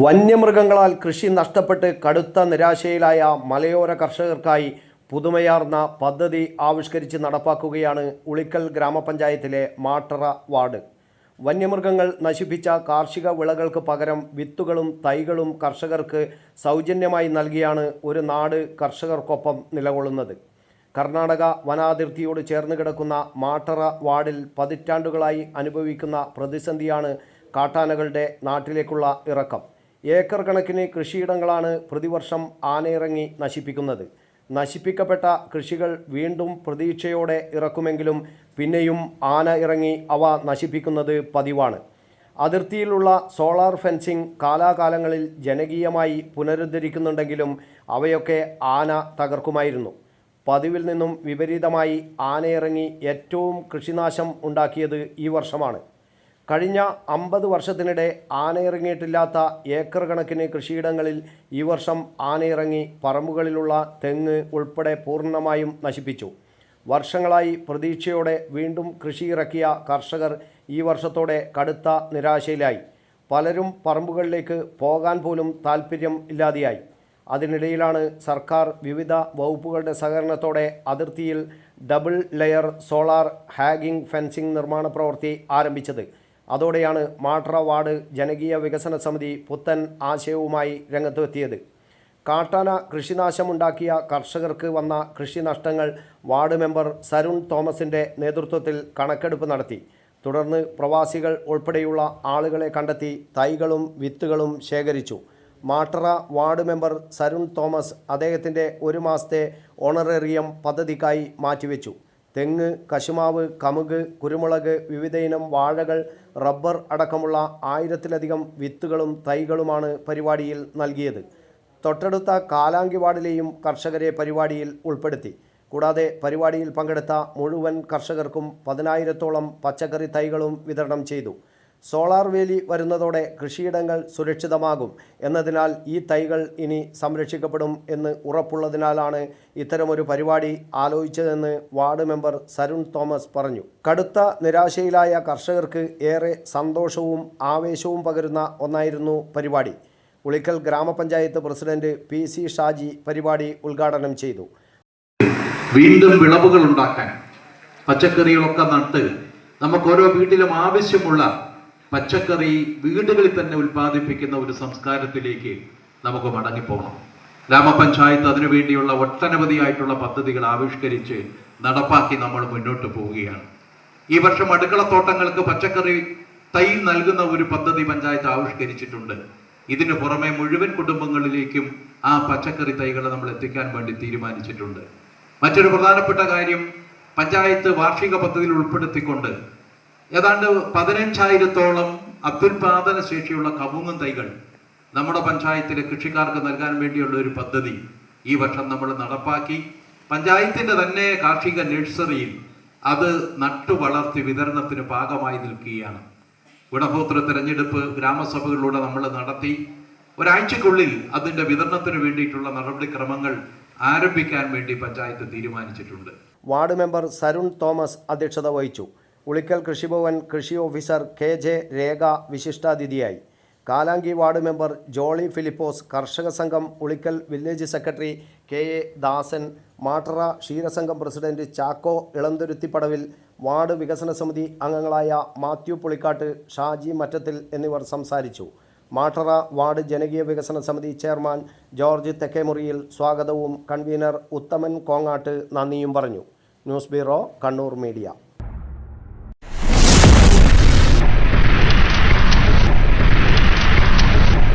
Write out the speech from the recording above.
വന്യമൃഗങ്ങളാൽ കൃഷി നഷ്ടപ്പെട്ട് കടുത്ത നിരാശയിലായ മലയോര കർഷകർക്കായി പുതുമയാർന്ന പദ്ധതി ആവിഷ്കരിച്ച് നടപ്പാക്കുകയാണ് ഉളിക്കൽ ഗ്രാമപഞ്ചായത്തിലെ മാട്ടറ വാർഡ്. വന്യമൃഗങ്ങൾ നശിപ്പിച്ച കാർഷിക വിളകൾക്ക് പകരം വിത്തുകളും തൈകളും കർഷകർക്ക് സൗജന്യമായി നൽകിയാണ് ഒരു നാട് കർഷകർക്കൊപ്പം നിലകൊള്ളുന്നത്. കർണാടക വനാതിർത്തിയോട് ചേർന്ന് കിടക്കുന്ന മാട്ടറ വാർഡിൽ പതിറ്റാണ്ടുകളായി അനുഭവിക്കുന്ന പ്രതിസന്ധിയാണ് കാട്ടാനകളുടെ നാട്ടിലേക്കുള്ള ഇറക്കം. ഏക്കർ കണക്കിന് കൃഷിയിടങ്ങളാണ് പ്രതിവർഷം ആനയിറങ്ങി നശിപ്പിക്കുന്നത്. നശിപ്പിക്കപ്പെട്ട കൃഷികൾ വീണ്ടും പ്രതീക്ഷയോടെ ഇറക്കുമെങ്കിലും പിന്നെയും ആന ഇറങ്ങി അവ നശിപ്പിക്കുന്നത് പതിവാണ്. അതിർത്തിയിലുള്ള സോളാർ ഫെൻസിംഗ് കാലാകാലങ്ങളിൽ ജനകീയമായി പുനരുദ്ധരിക്കുന്നുണ്ടെങ്കിലും അവയൊക്കെ ആന തകർക്കുമായിരുന്നു. പതിവിൽ നിന്നും വിപരീതമായി ആനയിറങ്ങി ഏറ്റവും കൃഷിനാശം ഉണ്ടാക്കിയത് ഈ വർഷമാണ്. കഴിഞ്ഞ അമ്പത് വർഷത്തിനിടെ ആനയിറങ്ങിയിട്ടില്ലാത്ത ഏക്കർ കണക്കിന് കൃഷിയിടങ്ങളിൽ ഈ വർഷം ആനയിറങ്ങി പറമ്പുകളിലുള്ള തെങ്ങ് ഉൾപ്പെടെ പൂർണമായും നശിപ്പിച്ചു. വർഷങ്ങളായി പ്രതീക്ഷയോടെ വീണ്ടും കൃഷി ഇറക്കിയ കർഷകർ ഈ വർഷത്തോടെ കടുത്ത നിരാശയിലായി. പലരും പറമ്പുകളിലേക്ക് പോകാൻ പോലും താൽപ്പര്യം ഇല്ലാതെയായി. അതിനിടയിലാണ് സർക്കാർ വിവിധ വകുപ്പുകളുടെ സഹകരണത്തോടെ അതിർത്തിയിൽ double layer solar hanging fencing നിർമ്മാണ പ്രവൃത്തി ആരംഭിച്ചത്. അതോടെയാണ് മാട്ര വാർഡ് ജനകീയ വികസന സമിതി പുത്തൻ ആശയവുമായി രംഗത്തെത്തിയത്. കാട്ടാന കൃഷിനാശമുണ്ടാക്കിയ കർഷകർക്ക് വന്ന കൃഷി നഷ്ടങ്ങൾ വാർഡ് മെമ്പർ സരുൺ തോമസിന്റെ നേതൃത്വത്തിൽ കണക്കെടുപ്പ് നടത്തി. തുടർന്ന് പ്രവാസികൾ ഉൾപ്പെടെയുള്ള ആളുകളെ കണ്ടെത്തി തൈകളും വിത്തുകളും ശേഖരിച്ചു. മാട്ടറ വാർഡ് മെമ്പർ സരുൺ തോമസ് അദ്ദേഹത്തിന്റെ ഒരു മാസത്തെ ഓണറേറിയം പദ്ധതിക്കായി മാറ്റിവെച്ചു. തെങ്ങ് കശുമാവ് കമുക് കുരുമുളക് വിവിധയിനം വാഴകൾ റബ്ബർ അടക്കമുള്ള ആയിരത്തിലധികം വിത്തുകളും തൈകളുമാണ് പരിപാടിയിൽ നൽകിയത്. തൊട്ടടുത്ത കാലാങ്കി വാർഡിലെയും കർഷകരെ പരിപാടിയിൽ ഉൾപ്പെടുത്തി. കൂടാതെ പരിപാടിയിൽ പങ്കെടുത്ത മുഴുവൻ കർഷകർക്കും പതിനായിരത്തോളം പച്ചക്കറി തൈകളും വിതരണം ചെയ്തു. സോളാർ വേലി വരുന്നതോടെ കൃഷിയിടങ്ങൾ സുരക്ഷിതമാകും എന്നതിനാൽ ഈ തൈകൾ ഇനി സംരക്ഷിക്കപ്പെടും എന്ന് ഉറപ്പുള്ളതിനാലാണ് ഇത്തരമൊരു പരിപാടി ആലോചിച്ചതെന്ന് വാർഡ് മെമ്പർ സരുൺ തോമസ് പറഞ്ഞു. കടുത്ത നിരാശയിലായ കർഷകർക്ക് ഏറെ സന്തോഷവും ആവേശവും പകരുന്ന ഒന്നായിരുന്നു പരിപാടി. ഉളിക്കൽ ഗ്രാമപഞ്ചായത്ത് പ്രസിഡന്റ് പി സി ഷാജി പരിപാടി ഉദ്ഘാടനം ചെയ്തു. വീണ്ടും വിളവുകൾ ഉണ്ടാക്കാൻ പച്ചക്കറികളൊക്കെ നട്ട് നമുക്ക് ഓരോ വീട്ടിലും ആവശ്യമുള്ള പച്ചക്കറി വീടുകളിൽ തന്നെ ഉൽപ്പാദിപ്പിക്കുന്ന ഒരു സംസ്കാരത്തിലേക്ക് നമുക്ക് മടങ്ങിപ്പോകണം. ഗ്രാമപഞ്ചായത്ത് അതിനുവേണ്ടിയുള്ള ഒട്ടനവധിയായിട്ടുള്ള പദ്ധതികൾ ആവിഷ്കരിച്ച് നടപ്പാക്കി നമ്മൾ മുന്നോട്ട് പോവുകയാണ്. ഈ വർഷം അടുക്കളത്തോട്ടങ്ങൾക്ക് പച്ചക്കറി തൈ നൽകുന്ന ഒരു പദ്ധതി പഞ്ചായത്ത് ആവിഷ്കരിച്ചിട്ടുണ്ട്. ഇതിനു പുറമെ മുഴുവൻ കുടുംബങ്ങളിലേക്കും ആ പച്ചക്കറി തൈകൾ നമ്മൾ എത്തിക്കാൻ വേണ്ടി തീരുമാനിച്ചിട്ടുണ്ട്. മറ്റൊരു പ്രധാനപ്പെട്ട കാര്യം പഞ്ചായത്ത് വാർഷിക പദ്ധതിയിൽ ഉൾപ്പെടുത്തിക്കൊണ്ട് ഏതാണ്ട് പതിനഞ്ചായിരത്തോളം അത്യുൽപാദന ശേഷിയുള്ള കവുങ്ങും തൈകൾ നമ്മുടെ പഞ്ചായത്തിലെ കൃഷിക്കാർക്ക് നൽകാൻ വേണ്ടിയുള്ള ഒരു പദ്ധതി ഈ വർഷം നമ്മൾ നടപ്പാക്കി. പഞ്ചായത്തിന്റെ തന്നെ കാർഷിക നഴ്സറിയിൽ അത് നട്ടു വളർത്തി വിതരണത്തിന് ഭാഗമായി നിൽക്കുകയാണ്. ഗുണഭോക്തൃ തിരഞ്ഞെടുപ്പ് ഗ്രാമസഭകളിലൂടെ നമ്മൾ നടത്തി. ഒരാഴ്ചക്കുള്ളിൽ അതിന്റെ വിതരണത്തിന് വേണ്ടിയിട്ടുള്ള നടപടിക്രമങ്ങൾ ആരംഭിക്കാൻ വേണ്ടി പഞ്ചായത്ത് തീരുമാനിച്ചിട്ടുണ്ട്. വാർഡ് മെമ്പർ സരുൺ തോമസ് അധ്യക്ഷത വഹിച്ചു. ഉളിക്കൽ കൃഷിഭവൻ കൃഷി ഓഫീസർ കെ ജെ രേഖ വിശിഷ്ടാതിഥിയായി. കാലാങ്കി വാർഡ് മെമ്പർ ജോളി ഫിലിപ്പോസ് കർഷക സംഘം Ulikkal village secretary K A Dasan Mattara ക്ഷീരസംഘം president Chacko Elanthuruthipadavil ward വികസന സമിതി അംഗങ്ങളായ മാത്യു പുളിക്കാട്ട് ഷാജി മറ്റത്തിൽ എന്നിവർ സംസാരിച്ചു. മാട്ടറ വാർഡ് ജനകീയ വികസന സമിതി ചെയർമാൻ ജോർജ് തെക്കേമുറിയിൽ സ്വാഗതവും കൺവീനർ ഉത്തമൻ കോങ്ങാട്ട് നന്ദിയും പറഞ്ഞു. News bureau Kannur media.